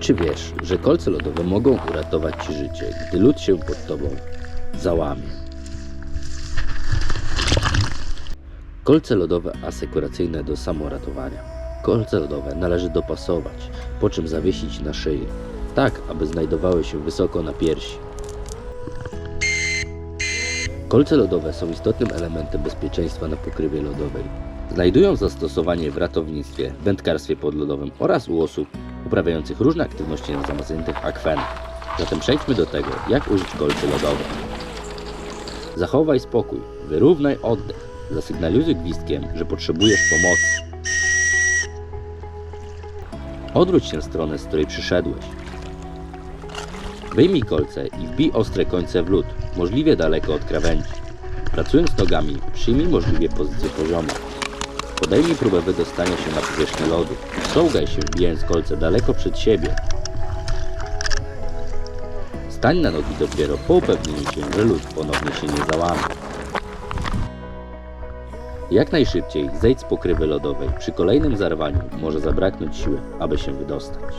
Czy wiesz, że kolce lodowe mogą uratować ci życie, gdy lód się pod tobą załamie? Kolce lodowe asekuracyjne do samoratowania. Kolce lodowe należy dopasować, po czym zawiesić na szyi, tak aby znajdowały się wysoko na piersi. Kolce lodowe są istotnym elementem bezpieczeństwa na pokrywie lodowej. Znajdują zastosowanie w ratownictwie, wędkarstwie podlodowym oraz u osób uprawiających różne aktywności na zamarzniętych akwenach. Zatem przejdźmy do tego, jak użyć kolcy lodowej. Zachowaj spokój, wyrównaj oddech, zasygnalizuj gwizdkiem, że potrzebujesz pomocy. Odwróć się w stronę, z której przyszedłeś. Wyjmij kolce i wbij ostre końce w lód, możliwie daleko od krawędzi. Pracując nogami, przyjmij możliwie pozycję poziomą. Podejmij próbę wydostania się na powierzchnię lodu. Wciągaj się, wbijając kolce daleko przed siebie. Stań na nogi dopiero po upewnieniu się, że lód ponownie się nie załamie. Jak najszybciej zejdź z pokrywy lodowej. Przy kolejnym zarwaniu może zabraknąć siły, aby się wydostać.